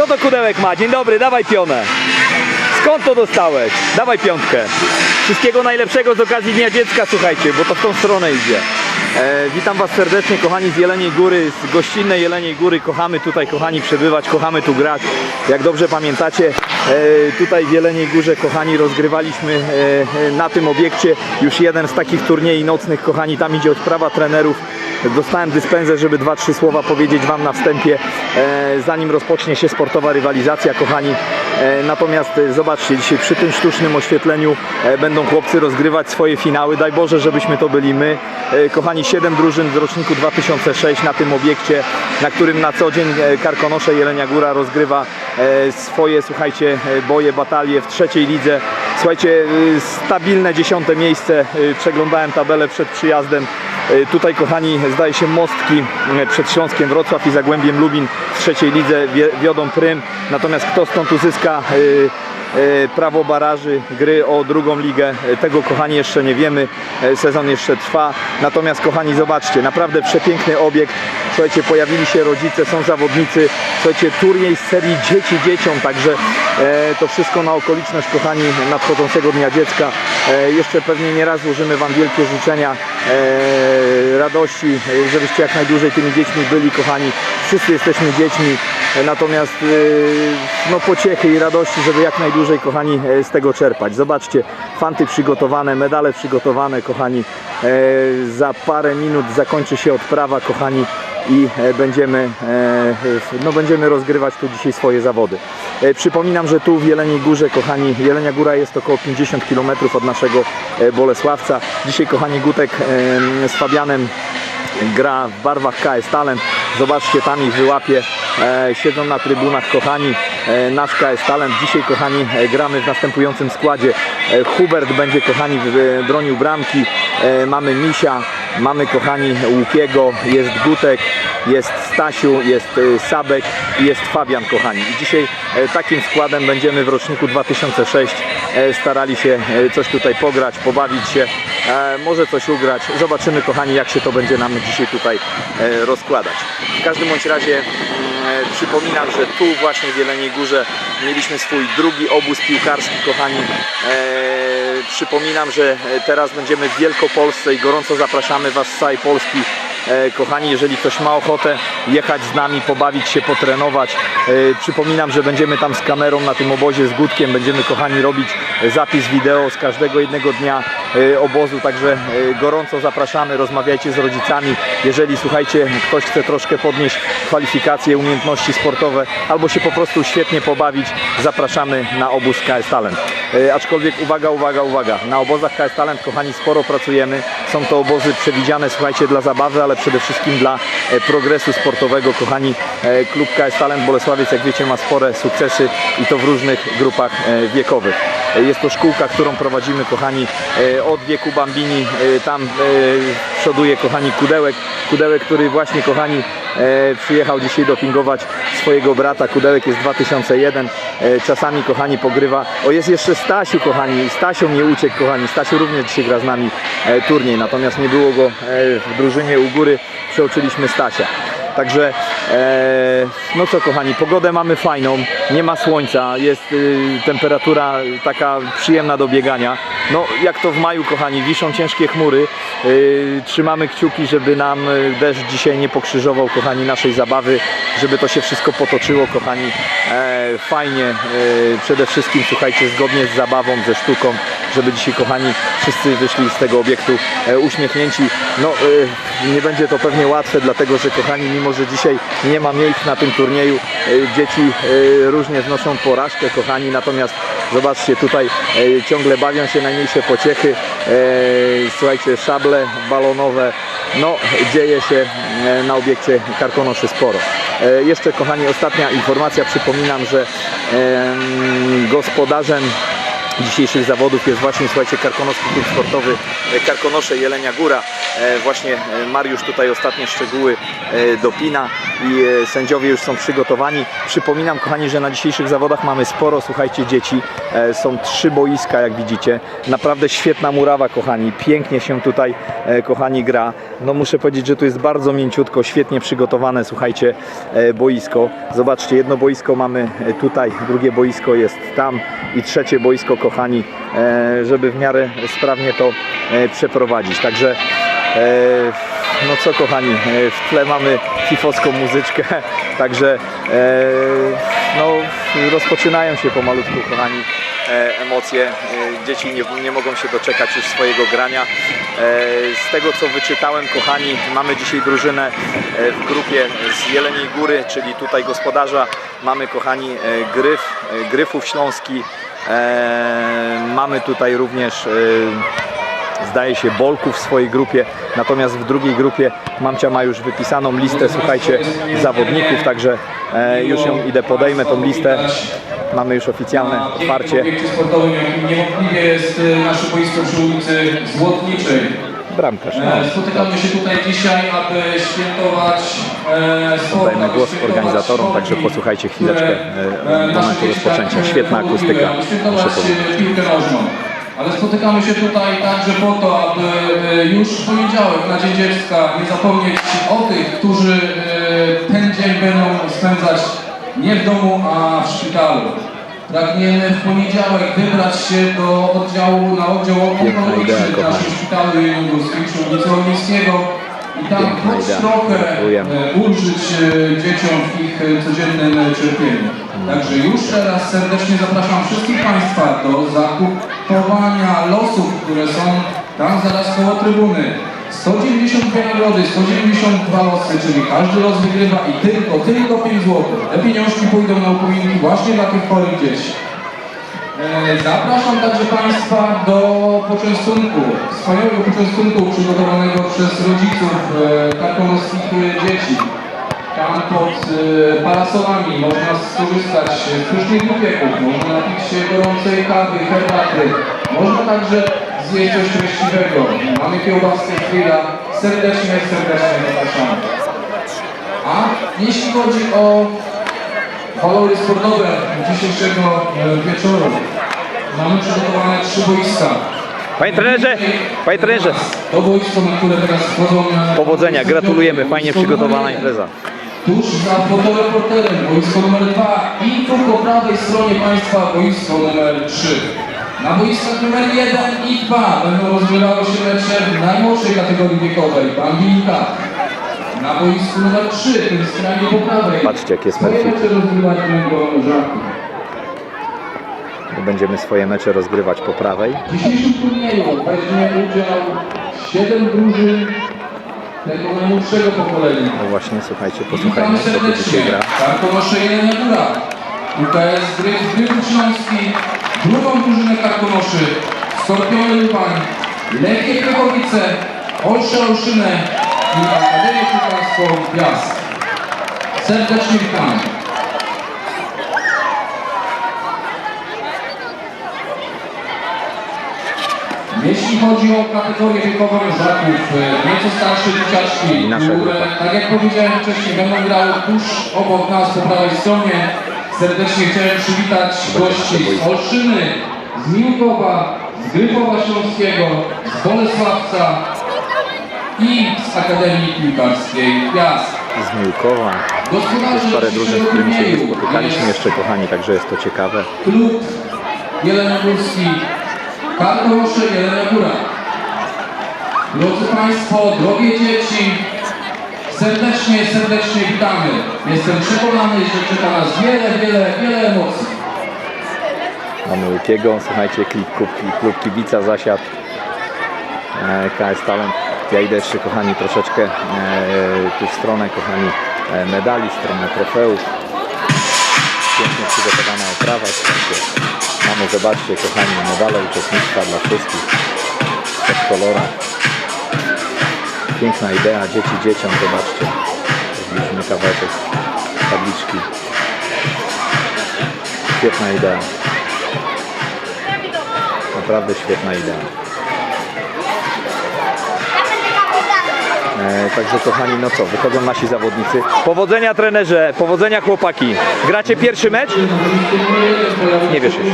Co to kudełek ma? Dzień dobry, dawaj pionę. Skąd to dostałeś? Dawaj piątkę. Wszystkiego najlepszego z okazji Dnia Dziecka, słuchajcie, bo to w tą stronę idzie. E, witam Was serdecznie, kochani z Jeleniej Góry, z gościnnej Jeleniej Góry. Kochamy tutaj, kochani, przebywać, kochamy tu grać. Jak dobrze pamiętacie, e, tutaj w Jeleniej Górze, kochani, rozgrywaliśmy e, e, na tym obiekcie już jeden z takich turniejów nocnych, kochani. Tam idzie odprawa trenerów. Dostałem dyspensę, żeby dwa, trzy słowa powiedzieć Wam na wstępie, e, zanim rozpocznie się sportowa rywalizacja, kochani. E, Natomiast e, zobaczcie, dzisiaj przy tym sztucznym oświetleniu będą chłopcy rozgrywać swoje finały. Daj Boże, żebyśmy to byli my. Kochani, 7 drużyn z roczniku 2006 na tym obiekcie, na którym na co dzień Karkonosze Jelenia Góra rozgrywa swoje, słuchajcie, boje, batalie w trzeciej lidze. Słuchajcie, stabilne dziesiąte miejsce. Przeglądałem tabelę przed przyjazdem. E, Tutaj, kochani, zdaje się mostki e, przed Śląskiem Wrocław i Zagłębiem Lubin w trzeciej lidze wiodą prym. Natomiast kto stąd uzyska e, prawo baraży gry o drugą ligę, e, tego, kochani, jeszcze nie wiemy. E, Sezon jeszcze trwa. Natomiast, kochani, zobaczcie, naprawdę przepiękny obiekt. Słuchajcie, pojawili się rodzice, są zawodnicy. Słuchajcie, turniej z serii Dzieci Dzieciom, także e, to wszystko na okoliczność, kochani, nadchodzącego Dnia Dziecka. E, jeszcze pewnie nie raz złożymy Wam wielkie życzenia e, radości, e, żebyście jak najdłużej tymi dziećmi byli, kochani. Wszyscy jesteśmy dziećmi, e, natomiast e, no, pociechy i radości, żeby jak najdłużej, kochani, e, z tego czerpać. Zobaczcie, fanty przygotowane, medale przygotowane, kochani. E, za parę minut zakończy się odprawa, kochani i e, będziemy, no, będziemy rozgrywać tu dzisiaj swoje zawody. Przypominam, że tu w Jeleniej Górze, kochani, Jelenia Góra jest około 50 km od naszego Bolesławca. Dzisiaj, kochani, Gutek z Fabianem gra w barwach KS Talent. Zobaczcie, tam ich wyłapie. Siedzą na trybunach, kochani, nasz KS Talent. Dzisiaj, kochani, e, gramy w następującym składzie. E, Hubert będzie, kochani, e, bronił bramki. E, mamy Misia, mamy, kochani, Łukiego, jest Gutek, jest Stasiu, jest e, Sabek i jest Fabian, kochani. I dzisiaj e, takim składem będziemy w roczniku 2006 e, starali się e, coś tutaj pograć, pobawić się, e, może coś ugrać. Zobaczymy, kochani, jak się to będzie nam dzisiaj tutaj e, rozkładać. W każdym bądź razie e, przypominam, że tu właśnie w Jeleniej Górze mieliśmy swój drugi obóz piłkarski, kochani. E, przypominam, że teraz będziemy w Wielkopolsce i gorąco zapraszamy Was z całej Polski Kochani, jeżeli ktoś ma ochotę jechać z nami, pobawić się, potrenować, e, przypominam, że będziemy tam z kamerą na tym obozie z Gutkiem, będziemy kochani robić e, zapis wideo z każdego jednego dnia e, obozu, także e, gorąco zapraszamy, rozmawiajcie z rodzicami, jeżeli słuchajcie, ktoś chce troszkę podnieść kwalifikacje, umiejętności sportowe, albo się po prostu świetnie pobawić, zapraszamy na obóz KS Talent. E, Aczkolwiek uwaga, uwaga, uwaga, na obozach KS Talent, kochani, sporo pracujemy, są to obozy przewidziane, słuchajcie, dla zabawy, ale przede wszystkim dla e, progresu sportowego. Kochani, e, klub KS Talent Bolesławiec, jak wiecie, ma spore sukcesy i to w różnych grupach wiekowych. Jest to szkółka, którą prowadzimy, kochani, od wieku Bambini. Tam przoduje, kochani, Kudełek. Kudełek, który właśnie, kochani, przyjechał dzisiaj dopingować swojego brata. Kudełek jest 2001. E, Czasami, kochani, pogrywa. O, jest jeszcze Stasiu, kochani. Stasiu nie uciekł, kochani. Stasiu również dzisiaj gra z nami e, turniej, natomiast nie było go e, w drużynie u góry. Przeoczyliśmy Stasia. Także, e, no co kochani, pogodę mamy fajną, nie ma słońca, jest y, temperatura taka przyjemna do biegania. No jak to w maju kochani, wiszą ciężkie chmury, y, trzymamy kciuki, żeby nam y, deszcz dzisiaj nie pokrzyżował kochani naszej zabawy, żeby to się wszystko potoczyło kochani e, fajnie, przede wszystkim słuchajcie zgodnie z zabawą, ze sztuką, żeby dzisiaj kochani wszyscy wyszli z tego obiektu e, uśmiechnięci. No e, nie będzie to pewnie łatwe, dlatego że kochani, mimo że dzisiaj nie ma miejsc na tym turnieju, e, dzieci różnie znoszą porażkę, kochani, natomiast zobaczcie, tutaj ciągle bawią się najmniejsze pociechy, słuchajcie, szable balonowe, no dzieje się na obiekcie Karkonoszy sporo. Jeszcze kochani, ostatnia informacja, przypominam, że em, gospodarzem dzisiejszych zawodów jest właśnie, słuchajcie, Karkonoski Klub Sportowy e, Karkonosze Jelenia Góra. E, Właśnie e, Mariusz tutaj ostatnie szczegóły dopina. i sędziowie już są przygotowani. Przypominam kochani, że na dzisiejszych zawodach mamy sporo, słuchajcie, dzieci. Są trzy boiska, jak widzicie. Naprawdę świetna murawa, kochani. Pięknie się tutaj, kochani, gra. No muszę powiedzieć, że tu jest bardzo mięciutko, świetnie przygotowane, słuchajcie, boisko. Zobaczcie, jedno boisko mamy tutaj, drugie boisko jest tam i trzecie boisko, kochani, e, żeby w miarę sprawnie to e, przeprowadzić. Także e, no co kochani, w tle mamy fifowską muzyczkę, także no, rozpoczynają się pomalutku kochani emocje. Dzieci nie, nie mogą się doczekać już swojego grania. Z tego co wyczytałem kochani, mamy dzisiaj drużynę w grupie z Jeleniej Góry, czyli tutaj gospodarza. Mamy kochani Gryf, Gryfów Śląski. E, Mamy tutaj również e, zdaje się Bolku w swojej grupie, natomiast w drugiej grupie Mamcia ma już wypisaną listę, słuchajcie, zawodników, także e, już ją idę podejmę tą listę. Mamy już oficjalne otwarcie. Sportowym, niewątpliwie jest nasze boisko przy ulicy Złotniczej. Bramkarz. E, Spotykamy się tutaj dzisiaj, aby świętować e, sport, Oddajmy aby głos organizatorom, także posłuchajcie chwileczkę, e, momentu rozpoczęcia. Świetna akustyka, muszę powiedzieć. Ale spotykamy się tutaj także po to, aby już w poniedziałek na Dzień Dziecka nie zapomnieć o tych, którzy ten dzień będą spędzać nie w domu, a w szpitalu. Pragniemy w poniedziałek wybrać się do oddziału, na oddział onkologiczny w naszym szpitalu Jeleniogórskiej przy ulicy Olmińskiego i tam Piękna choć idea. trochę Gratulujemy. e, ulżyć e, dzieciom w ich e, codziennym e, cierpieniu. Także już teraz serdecznie zapraszam wszystkich Państwa do zakupowania losów, które są tam zaraz koło trybuny. 192 nagrody, 192 losy, czyli każdy los wygrywa i tylko, tylko 5 zł. Te pieniążki pójdą na upominki właśnie dla tych chorych dzieci. E, Zapraszam także Państwa do poczęstunku, wspaniałego poczęstunku przygotowanego przez rodziców e, karkonoskich dzieci. Tam pod e, parasolami można skorzystać z pysznych wypieków, można napić się gorącej kawy, herbaty, można także coś treściwego. Mamy kiełbaskę grilla, serdecznie, serdecznie zapraszamy. A jeśli chodzi o walory sportowe dzisiejszego e, wieczoru. Mamy przygotowane trzy boiska. Panie trenerze, panie trenerze, To boisko, na które teraz wchodzą... powodzenia, gratulujemy, fajnie przygotowana impreza. Tuż za fotoreporterem boisko numer dwa i tu po prawej stronie Państwa boisko numer trzy. Na boiskach numer jeden i dwa będą rozgrywały się mecze w najmłodszej kategorii wiekowej, Bambinka. Na boisku numer 3, tym skrajnie po prawej. Patrzcie, jak jest Swoje Merfit. mecze rozgrywać będą żarty. Będziemy swoje mecze rozgrywać po prawej. W dzisiejszym turnieju weźmie udział 7 drużyn tego najmłodszego pokolenia. No właśnie, słuchajcie, Witamy posłuchajmy, co tu serdecznie. dzisiaj gra. Karkonosze Jelenia Góra. UKS Gryf Gryfów Śląski. Drugą drużynę karkonoszy. Skorpiony Lubań. Lechie Krychowice. Olsze Olszynę. I Akademię Piłkarską Piast. Serdecznie witamy. Jeśli chodzi o kategorię wiekową żaków, e, nieco starsze dzieciaczki, które, tak jak powiedziałem wcześniej, będą grały tuż obok nas po prawej stronie. Serdecznie chciałem przywitać gości z Olszyny, z Miłkowa, z Gryfowa Śląskiego, z Bolesławca i z Akademii Piłkarskiej Piast. Z Miłkowa. Jest parę drużyn, z którymi się nie spotykaliśmy jeszcze, kochani, także jest to ciekawe. Klub Jeleniogórski, Karkonosze Jelenia Góra. Drodzy Państwo, drogie dzieci, serdecznie, serdecznie witamy. Jestem przekonany, że czeka nas wiele, wiele, wiele emocji. Mamy Łukiego, słuchajcie, klub, klub, klub kibica zasiadł. E, KS Talent. Ja idę jeszcze, kochani, troszeczkę e, tu w stronę, kochani, e, medali, stronę trofeów. Pięknie przygotowana oprawa. Mamy, zobaczcie, kochani, medale uczestnictwa dla wszystkich. W kolorach. Piękna idea, dzieci dzieciom, zobaczcie. Zrobiliśmy kawałek tabliczki. Świetna idea. Naprawdę świetna idea. E, także kochani, no co, wychodzą nasi zawodnicy. Powodzenia trenerze, powodzenia chłopaki. Gracie pierwszy mecz? Nie wiesz jeszcze.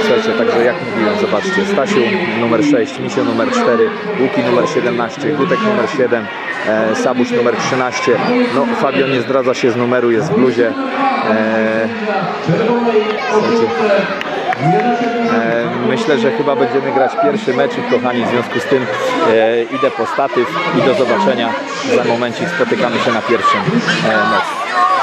Słuchajcie, także jak mówiłem, zobaczcie, Stasiu numer 6, Misio numer 4, Łuki numer 17, Gutek numer 7, e, Sabuś numer 13. No, Fabio nie zdradza się z numeru, jest w bluzie. E, słuchajcie, Myślę, że chyba będziemy grać pierwszy mecz, kochani, w związku z tym e, idę po statyw i do zobaczenia. Za momencik spotykamy się na pierwszym e, meczu.